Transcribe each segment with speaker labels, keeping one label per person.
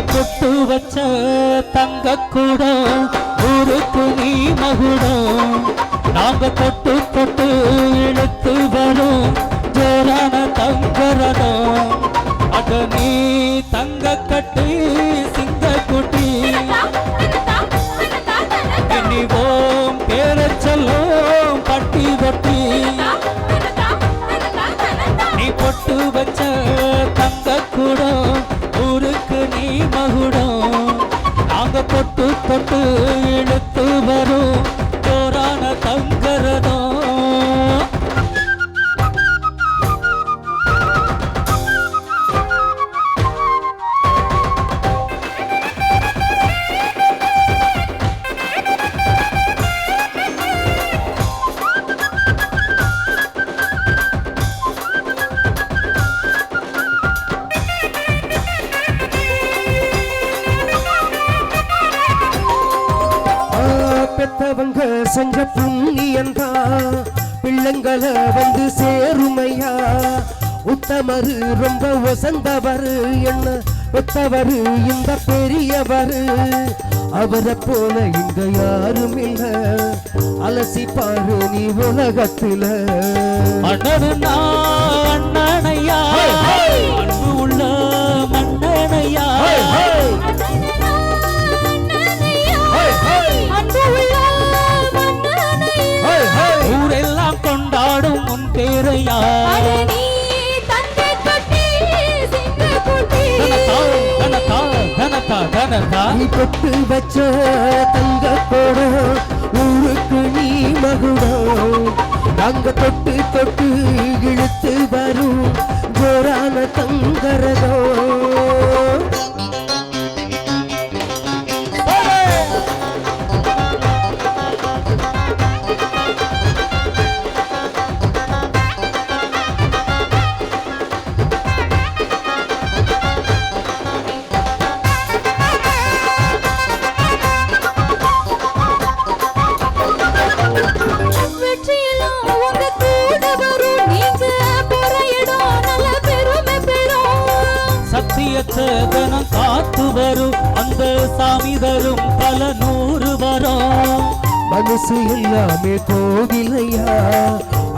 Speaker 1: வச்ச தங்க கூடம் ஊருக்கு நீ மகுடம். நாங்க தொட்டு தொட்டு இழுத்து வரும் ஜோரான தங்கரடம் அட நீ தங்க கட்டு சிங்க கொட்டு ஆகுடும் நாங்க தொட்டு தொட்டு இழுத்து வரும்.
Speaker 2: பெத்தவங்க செஞ்ச புண்ணியந்தா பிள்ளைங்களை வந்து சேருமையா? உத்தமரு ரொம்ப வசந்தவரு என்ன பெத்தவரு இந்த பெரியவரு? அவரை போல இங்க யாரும் இல்ல அலசி பாரு நீ உலகத்துல.
Speaker 1: அண்ணனுன்னா கனகா
Speaker 2: நீ பொட்டு வச்ச தங்க போட ஊருக்கு நீ மகுடம் நாங்க தொட்டு தொட்டு இழுத்து வரும் ஜோரான தங்கரதோ?
Speaker 3: வெற்றியெல்லாம் உங்க கூட வரும் நீங்க போற இடம் நல்ல பெருமை பெறும்.
Speaker 1: சத்தியத்தை தினம் காத்து வரும். அந்த சாமி தரும் பல நூறு வரும்.
Speaker 2: மனசு எல்லாமே கோவிலையா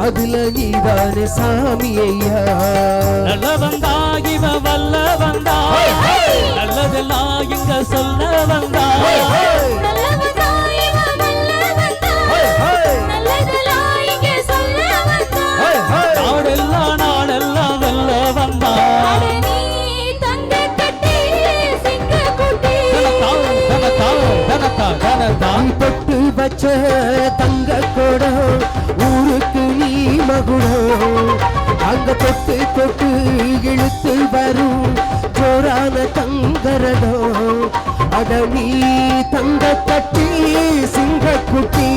Speaker 2: அதுல நீதானே சாமி ஐயா?
Speaker 1: நல்ல வந்தா இவ வல்ல வந்தா நல்லதெல்லாம் இங்க சொல்ல வந்தா
Speaker 2: தான் தொட்டு வச்ச தங்க கொடம் ஊருக்கு நீ மகுடம் அங்க தொட்டு தொட்டு இழுத்து வரும் ஜோரான தங்கரதம் அட நீ தங்க தட்டி சிங்க குட்டி